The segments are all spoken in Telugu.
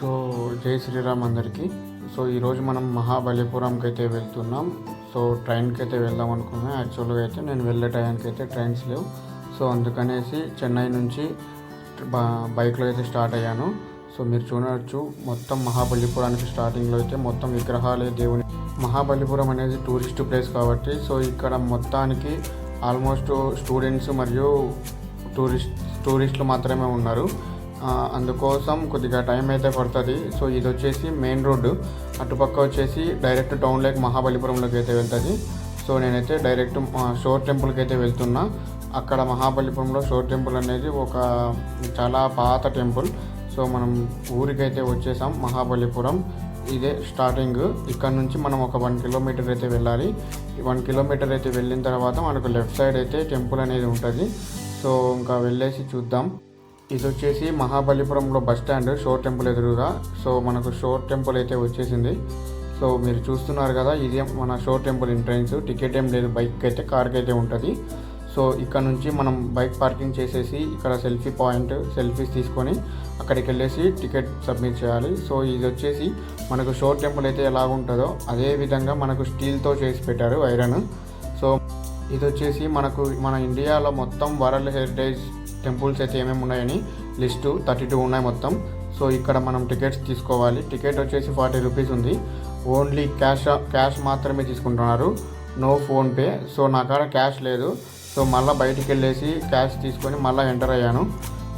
సో జై శ్రీరామ్ అందరికీ సో ఈరోజు మనం మహాబలిపురంకి అయితే వెళ్తున్నాం సో ట్రైన్కి అయితే వెళ్దాం అనుకున్నాం యాక్చువల్గా అయితే నేను వెళ్ళే టైంకి అయితే ట్రైన్స్ లేవు సో అందుకనేసి చెన్నై నుంచి బైక్లో అయితే స్టార్ట్ అయ్యాను సో మీరు చూడవచ్చు మొత్తం మహాబలిపురానికి స్టార్టింగ్లో అయితే మొత్తం విగ్రహాలే దేవుని మహాబలిపురం అనేది టూరిస్ట్ ప్లేస్ కాబట్టి సో ఇక్కడ మొత్తానికి ఆల్మోస్ట్ స్టూడెంట్స్ మరియు టూరిస్ట్ టూరిస్టులు మాత్రమే ఉన్నారు అందుకోసం కొద్దిగా టైం అయితే పడుతుంది సో ఇది వచ్చేసి మెయిన్ రోడ్డు అటుపక్క వచ్చేసి డైరెక్ట్ టౌన్ లేక్ మహాబలిపురంలోకి అయితే వెళ్తుంది సో నేనైతే డైరెక్ట్ షోర్ టెంపుల్కి అయితే వెళ్తున్నా అక్కడ మహాబలిపురంలో షోర్ టెంపుల్ అనేది ఒక చాలా పాత టెంపుల్ సో మనం ఊరికైతే వచ్చేసాం మహాబలిపురం ఇదే స్టార్టింగ్ ఇక్కడ నుంచి మనం ఒక వన్ కిలోమీటర్ అయితే వెళ్ళాలి వన్ కిలోమీటర్ అయితే వెళ్ళిన తర్వాత మనకు లెఫ్ట్ సైడ్ అయితే టెంపుల్ అనేది ఉంటుంది సో ఇంకా వెళ్ళేసి చూద్దాం ఇది వచ్చేసి మహాబలిపురంలో బస్ స్టాండ్ షోర్ టెంపుల్ ఎదురుగా సో మనకు షోర్ టెంపుల్ అయితే వచ్చేసింది సో మీరు చూస్తున్నారు కదా ఇది మన షోర్ టెంపుల్ ఎంట్రెన్స్ టికెట్ ఏం లేదు బైక్ అయితే కార్కి అయితే ఉంటుంది సో ఇక్కడ నుంచి మనం బైక్ పార్కింగ్ చేసేసి ఇక్కడ సెల్ఫీ పాయింట్ సెల్ఫీస్ తీసుకొని అక్కడికి వెళ్ళేసి టికెట్ సబ్మిట్ చేయాలి సో ఇది వచ్చేసి మనకు షోర్ టెంపుల్ అయితే ఎలాగుంటుందో అదే విధంగా మనకు స్టీల్తో చేసి పెట్టారు ఐరన్ సో ఇది వచ్చేసి మనకు మన ఇండియాలో మొత్తం వరల్డ్ హెరిటేజ్ టెంపుల్స్ అయితే ఏమేమి ఉన్నాయని లిస్టు థర్టీ టూ ఉన్నాయి మొత్తం సో ఇక్కడ మనం టికెట్స్ తీసుకోవాలి టికెట్ వచ్చేసి ఫార్టీ రూపీస్ ఉంది ఓన్లీ క్యాష్ క్యాష్ మాత్రమే తీసుకుంటున్నారు నో ఫోన్పే సో నా కాడ క్యాష్ లేదు సో మళ్ళీ బయటికి వెళ్ళేసి క్యాష్ తీసుకొని మళ్ళీ ఎంటర్ అయ్యాను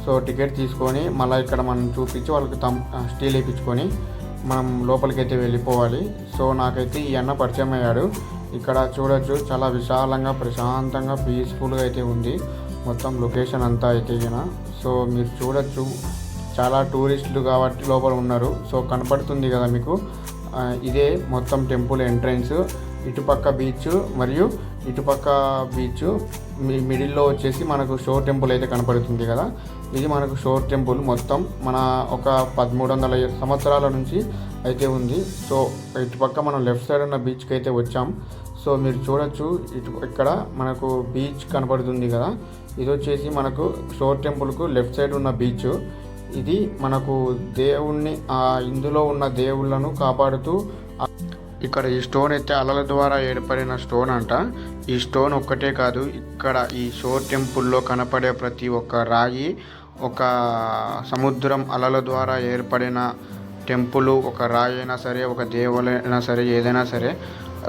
సో టికెట్ తీసుకొని మళ్ళీ ఇక్కడ మనం చూపించి వాళ్ళకి తమ్ స్టీల్ వేయించుకొని మనం లోపలికైతే వెళ్ళిపోవాలి సో నాకైతే ఈ అన్న పరిచయం అయ్యాడు ఇక్కడ చూడొచ్చు చాలా విశాలంగా ప్రశాంతంగా పీస్ఫుల్గా అయితే ఉంది మొత్తం లొకేషన్ అంతా అయితే ఈయన సో మీరు చూడొచ్చు చాలా టూరిస్టులు కాబట్టి లోపల ఉన్నారు సో కనపడుతుంది కదా మీకు ఇదే మొత్తం టెంపుల్ ఎంట్రన్స్ ఇటుపక్క బీచ్ మరియు ఇటుపక్క బీచ్ మిడిల్లో వచ్చేసి మనకు షోర్ టెంపుల్ అయితే కనపడుతుంది కదా ఇది మనకు షోర్ టెంపుల్ మొత్తం మన ఒక పదమూడు వందల సంవత్సరాల నుంచి అయితే ఉంది సో ఇటుపక్క మనం లెఫ్ట్ సైడ్ ఉన్న బీచ్కి అయితే వచ్చాం సో మీరు చూడొచ్చు ఇటు ఇక్కడ మనకు బీచ్ కనపడుతుంది కదా ఇది వచ్చేసి మనకు షోర్ టెంపుల్కు లెఫ్ట్ సైడ్ ఉన్న బీచ్ ఇది మనకు దేవుణ్ణి ఆ ఇందులో ఉన్న దేవుళ్ళను కాపాడుతూ ఇక్కడ ఈ స్టోన్ అయితే అలల ద్వారా ఏర్పడిన స్టోన్ అంట ఈ స్టోన్ ఒక్కటే కాదు ఇక్కడ ఈ షోర్ టెంపుల్లో కనపడే ప్రతి ఒక్క రాయి ఒక సముద్రం అలల ద్వారా ఏర్పడిన టెంపుల్ ఒక రాయి అయినా సరే ఒక దేవులైనా సరే ఏదైనా సరే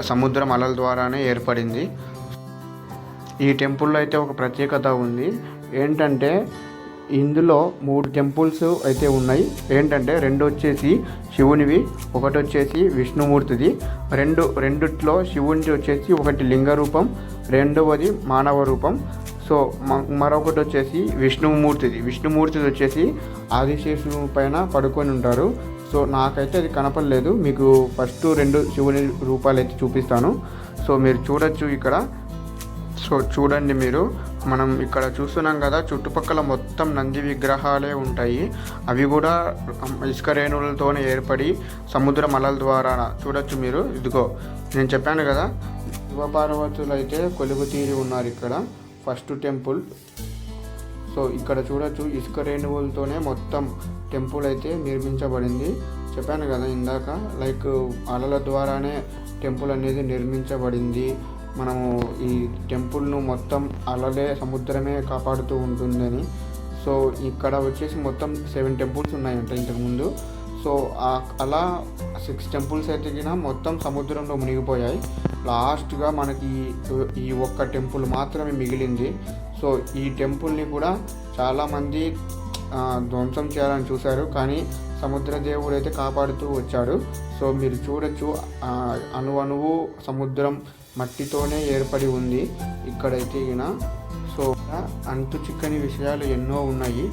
సముద్రం అలల ద్వారానే ఏర్పడింది ఈ టెంపుల్లో అయితే ఒక ప్రత్యేకత ఉంది ఏంటంటే ఇందులో మూడు టెంపుల్స్ అయితే ఉన్నాయి ఏంటంటే రెండు వచ్చేసి శివునివి ఒకటి వచ్చేసి విష్ణుమూర్తిది రెండు రెండిట్లో శివునిది వచ్చేసి ఒకటి లింగ రూపం రెండవది మానవ రూపం సో మరొకటి వచ్చేసి విష్ణుమూర్తిది విష్ణుమూర్తిది వచ్చేసి ఆదిశేషు పైన పడుకొని ఉంటారు సో నాకైతే అది కనపడలేదు మీకు ఫస్ట్ రెండు శివుని రూపాలు అయితే చూపిస్తాను సో మీరు చూడొచ్చు ఇక్కడ సో చూడండి మీరు మనం ఇక్కడ చూస్తున్నాం కదా చుట్టుపక్కల మొత్తం నంది విగ్రహాలే ఉంటాయి అవి కూడా ఇసుక రేణువులతోనే ఏర్పడి సముద్ర మలల ద్వారా చూడొచ్చు మీరు ఇదిగో నేను చెప్పాను కదా శివపార్వతులు అయితే కొలుగు తీరి ఉన్నారు ఇక్కడ ఫస్ట్ టెంపుల్ సో ఇక్కడ చూడొచ్చు ఇసుక రేణువులతోనే మొత్తం టెంపుల్ అయితే నిర్మించబడింది చెప్పాను కదా ఇందాక లైక్ అలల ద్వారానే టెంపుల్ అనేది నిర్మించబడింది మనము ఈ టెంపుల్ను మొత్తం అలలే సముద్రమే కాపాడుతూ ఉంటుందని సో ఇక్కడ వచ్చేసి మొత్తం సెవెన్ టెంపుల్స్ ఉన్నాయంట ఇంతకుముందు సో అలా సిక్స్ టెంపుల్స్ అయితే మొత్తం సముద్రంలో మునిగిపోయాయి లాస్ట్గా మనకి ఈ ఒక్క టెంపుల్ మాత్రమే మిగిలింది సో ఈ టెంపుల్ని కూడా చాలామంది ధ్వంసం చేయాలని చూశారు కానీ సముద్రదేవుడు అయితే కాపాడుతూ వచ్చాడు సో మీరు చూడొచ్చు అణువు సముద్రం మట్టితోనే ఏర్పడి ఉంది ఇక్కడైతే ఈయన సో అంతు చిక్కని విషయాలు ఎన్నో ఉన్నాయి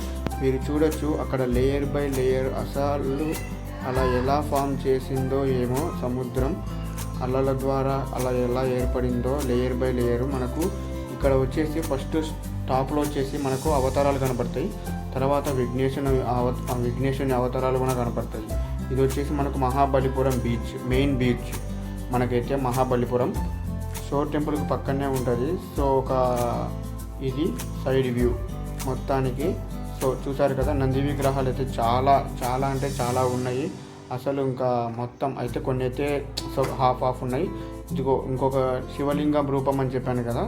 మీరు చూడొచ్చు అక్కడ లేయర్ బై లేయర్ అసలు అలా ఎలా ఫామ్ చేసిందో ఏమో సముద్రం అలల ద్వారా అలా ఎలా ఏర్పడిందో లేయర్ బై లేయర్ మనకు ఇక్కడ వచ్చేసి ఫస్ట్ టాప్లో వచ్చేసి మనకు అవతారాలు కనపడతాయి తర్వాత విఘ్నేశ్వర విఘ్నేశ్వరుని అవతారాలు కూడా కనపడతాయి ఇది వచ్చేసి మనకు మహాబలిపురం బీచ్ మెయిన్ బీచ్ మనకైతే మహాబలిపురం సో టెంపుల్కి పక్కనే ఉంటుంది సో ఒక ఇది సైడ్ వ్యూ మొత్తానికి సో చూసారు కదా నంది విగ్రహాలు అయితే చాలా చాలా అంటే చాలా ఉన్నాయి అసలు ఇంకా మొత్తం అయితే కొన్ని అయితే సో హాఫ్ హాఫ్ ఉన్నాయి ఇదిగో ఇంకొక శివలింగం రూపం అని చెప్పాను కదా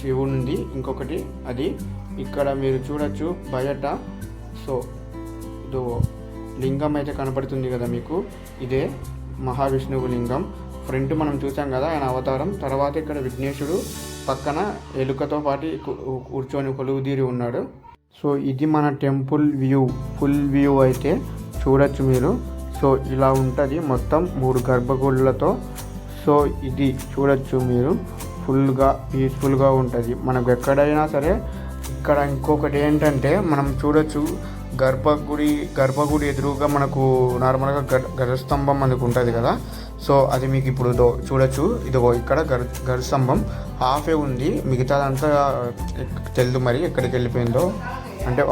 శివుడి ఇంకొకటి అది ఇక్కడ మీరు చూడొచ్చు బయట సో ఇదో లింగం అయితే కనపడుతుంది కదా మీకు ఇదే మహావిష్ణువు లింగం ఫ్రంట్ మనం చూసాం కదా ఆయన అవతారం తర్వాత ఇక్కడ విఘ్నేశుడు పక్కన ఎలుకతో పాటు కూర్చొని కొలువుదీరి ఉన్నాడు సో ఇది మన టెంపుల్ వ్యూ ఫుల్ వ్యూ అయితే చూడొచ్చు మీరు సో ఇలా ఉంటుంది మొత్తం మూడు గర్భగుళ్ళతో సో ఇది చూడొచ్చు మీరు ఫుల్గా పీస్ఫుల్గా ఉంటుంది మనకు ఎక్కడైనా సరే ఇక్కడ ఇంకొకటి ఏంటంటే మనం చూడొచ్చు గర్భగుడి గర్భగుడి ఎదురుగా మనకు నార్మల్గా గరుస్తంభం మనకు ఉంటుంది కదా సో అది మీకు ఇప్పుడు చూడొచ్చు ఇదిగో ఇక్కడ గరు గరుస్తంభం హాఫే ఉంది మిగతాదంతా తెలియదు మరి ఎక్కడికి వెళ్ళిపోయిందో అంటే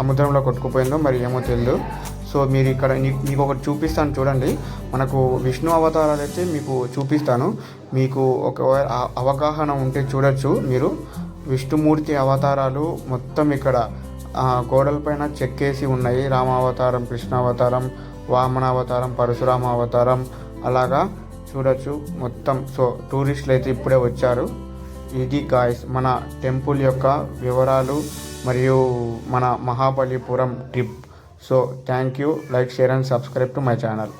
సముద్రంలో కొట్టుకుపోయిందో మరి ఏమో తెలియదు సో మీరు ఇక్కడ మీకు ఒకటి చూపిస్తాను చూడండి మనకు విష్ణు అవతారాలు అయితే మీకు చూపిస్తాను మీకు ఒక అవగాహన ఉంటే చూడొచ్చు మీరు విష్ణుమూర్తి అవతారాలు మొత్తం ఇక్కడ గోడలపైన చెక్కేసి ఉన్నాయి రామావతారం కృష్ణావతారం వామనావతారం పరశురామ అవతారం అలాగా చూడొచ్చు మొత్తం సో టూరిస్టులు అయితే ఇప్పుడే వచ్చారు ఇది గాయస్ మన టెంపుల్ యొక్క వివరాలు మరియు మన Mahabalipuram trip So thank you, like, share and subscribe to my channel.